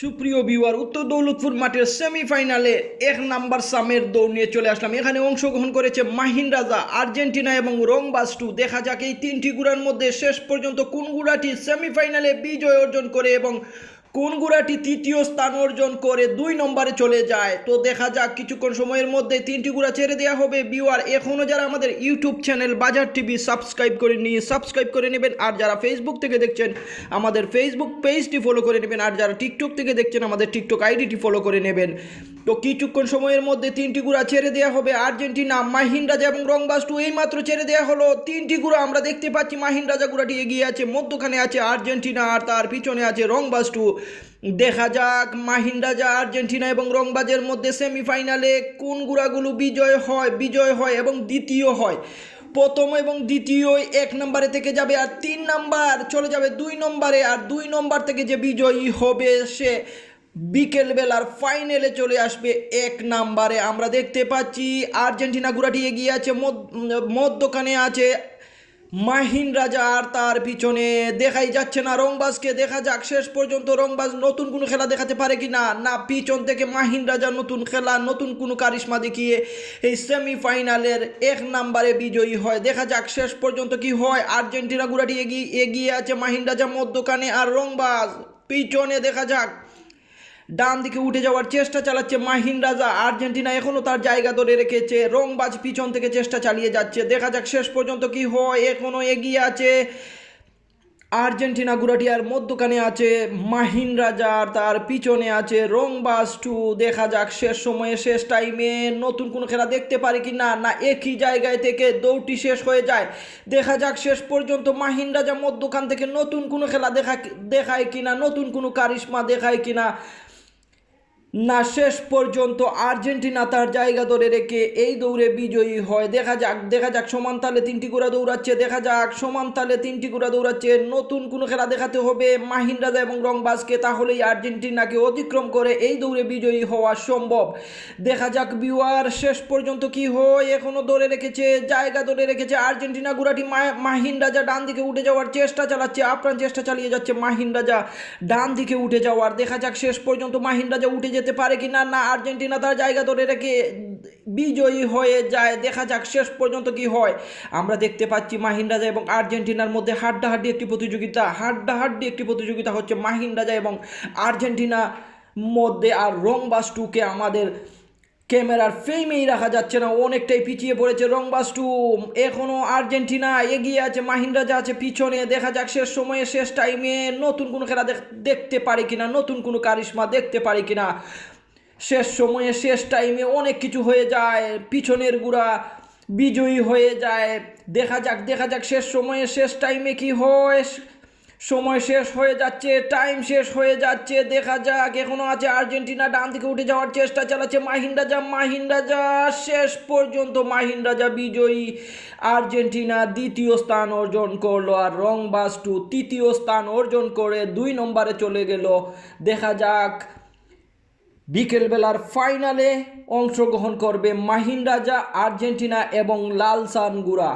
সুপ্রিয় বিওয়ার উত্তর দৌলতপুর মাঠের সেমিফাইনালে এক নাম্বার সামের দৌড় নিয়ে চলে আসলাম। এখানে অংশগ্রহণ করেছে মাহিন রাজা, আর্জেন্টিনা এবং রংবাস্টু দেখা যাক এই তিনটি গুড়ার মধ্যে শেষ পর্যন্ত কোন গুড়াটি সেমিফাইনালে বিজয় অর্জন করে এবং কোন গুড়াটি তৃতীয় স্থান অর্জন করে দুই নম্বরে চলে যায়? তো দেখা যাক কিছুক্ষণ সময়ের মধ্যে তিনটি গুড়া ছেড়ে দেওয়া হবে। বিওয়ার এখনও যারা আমাদের YouTube channel Bazar TV subscribe করে নিয়ে সাবস্ক্রাইব করে নেবেন। আর যারা ফেসবুক থেকে দেখছেন, আমাদের ফেসবুক পেজটি ফলো করে নেবেন। আর যারা টিকটক থেকে দেখছেন, আমাদের টিকটক আইডিটি ফলো করে নেবেন। তো কিছুক্ষণ সময়ের মধ্যে তিনটি গুড়া ছেড়ে দেওয়া হবে আর্জেন্টিনা, মাহিন রাজা এবং রংবাস্টু। এই মাত্র ছেড়ে দেওয়া হলো তিনটি গুড়া। আমরা দেখতে পাচ্ছি মাহিন রাজা গুড়াটি এগিয়ে আছে, মধ্যখানে আছে আর্জেন্টিনা আর তার পিছনে আছে রংবাস্টু। দেখা যাক মাহিন রাজা, আর্জেন্টিনা এবং রংবাজের মধ্যে সেমিফাইনালে কোন গুড়াগুলো বিজয় হয় বিজয় হয় এবং দ্বিতীয় হয়। প্রথম এবং দ্বিতীয় এক নম্বরে থেকে যাবে আর তিন নাম্বার চলে যাবে দুই নম্বরে। আর দুই নম্বর থেকে যে বিজয়ী হবে সে বিকেলবেলার ফাইনালে চলে আসবে এক নাম্বারে। আমরা দেখতে পাচ্ছি আর্জেন্টিনা গুড়াটি এগিয়ে আছে, মধ্য- মধ্যখানে আছে মাহিন রাজা আর তার পিছনে। দেখাই যাচ্ছে না রংবাজকে, দেখা যাক শেষ পর্যন্ত রংবাজ নতুন কোনো খেলা দেখাতে পারে কি না না পিছন থেকে মাহিন রাজা নতুন খেলা, নতুন কোনো কারিশমা দেখিয়ে এই সেমিফাইনালের এক নাম্বারে বিজয়ী হয়। দেখা যাক শেষ পর্যন্ত কি হয়। আর্জেন্টিনা গুড়াটি এগিয়ে এগিয়ে আছে মাহিন রাজা মধ্যখানে আর রংবাজ পিছনে, দেখা যাক। ডান দিকে উঠে যাওয়ার চেষ্টা চালাচ্ছে মাহিন রাজা। আর্জেন্টিনা এখনও তার জায়গা ধরে রেখেছে। রংবাজ পিছন থেকে চেষ্টা চালিয়ে যাচ্ছে। দেখা যাক শেষ পর্যন্ত কি হয়। এখনও এগিয়ে আছে আর্জেন্টিনা গুরাটিয়ার মধ্যখানে আছে মাহিন রাজা আর তার পিছনে আছে রংবাজ টু। দেখা যাক শেষ সময়ে শেষ টাইমে নতুন কোনো খেলা দেখতে পারি কি না না একই জায়গায় থেকে দৌড়টি শেষ হয়ে যায়। দেখা যাক শেষ পর্যন্ত মাহিন রাজা মধ্যখান থেকে নতুন কোনো খেলা দেখা দেখায় কিনা নতুন কোনো কারিশমা দেখায় কিনা না। শেষ পর্যন্ত আর্জেন্টিনা তার জায়গা ধরে রেখে এই দৌড়ে বিজয়ী হয়। দেখা যাক দেখা যাক, সমান তালে তিনটি গোড়া দৌড়াচ্ছে, দেখা যাক, সমান তালে তিনটি গোড়া দৌড়াচ্ছে। নতুন কোনো খেলা দেখাতে হবে মাহিন রাজা এবং রংবাজকে তাহলেই আর্জেন্টিনাকে অতিক্রম করে এই দৌড়ে বিজয়ী হওয়া সম্ভব। দেখা যাক বিওয়ার শেষ পর্যন্ত কি হয়? এখনও ধরে রেখেছে, জায়গা ধরে রেখেছে আর্জেন্টিনা। গুড়াটি মা- মাহিন রাজা ডান দিকে উঠে যাওয়ার চেষ্টা চালাচ্ছে, আপ্রাণ চেষ্টা চালিয়ে যাচ্ছে মাহিন রাজা ডান দিকে উঠে যাওয়ার। দেখা যাক, শেষ পর্যন্ত মাহিন রাজা উঠে যেতে পারে কি না না আর্জেন্টিনা তার জায়গা ধরে রেখে বিজয়ী হয়ে যায়। দেখা যাক শেষ পর্যন্ত কি হয়। আমরা দেখতে পাচ্ছি মাহিন্দ্রাজা এবং আর্জেন্টিনার মধ্যে হাড্ডাহাড্ডি একটি প্রতিযোগিতা। হাড্ডাহাড্ডি একটি প্রতিযোগিতা হচ্ছে মাহিন্দ্রাজা এবং আর্জেন্টিনা মধ্যে। আর রং টুকে আমাদের ক্যামেরার ফ্রেমেই রাখা যাচ্ছে না, অনেকটাই পিছিয়ে পড়েছে রংবাস্টু এখনও আর্জেন্টিনা এগিয়ে আছে, মাহিন্দ্রা যা আছে পিছনে, দেখা যাক শেষ সময়ে, শেষ টাইমে নতুন কোনো খেলা দেখ- দেখতে পারি কিনা, নতুন কোনো কারিশমা দেখতে পারি কিনা। শেষ সময়ে, শেষ টাইমে অনেক কিছু হয়ে যায়, পিছনের গুড়া বিজয়ী হয়ে যায়। দেখা যাক দেখা যাক শেষ সময়ে, শেষ টাইমে কি হয় সময় শেষ হয়ে যাচ্ছে টাইম শেষ হয়ে যাচ্ছে। দেখা যাক, এখনও আছে আর্জেন্টিনা, ডান থেকে উঠে যাওয়ার চেষ্টা চালাচ্ছে মাহিন রাজা মাহিন রাজা শেষ পর্যন্ত মাহিন রাজা বিজয়ী। আর্জেন্টিনা দ্বিতীয় স্থান অর্জন করল আর রং বাস্টু তৃতীয় স্থান অর্জন করে দুই নম্বরে চলে গেল। দেখা যাক, বিকেলবেলার ফাইনালে অংশগ্রহণ করবে মাহিন রাজা আর্জেন্টিনা এবং লাল সানগুরা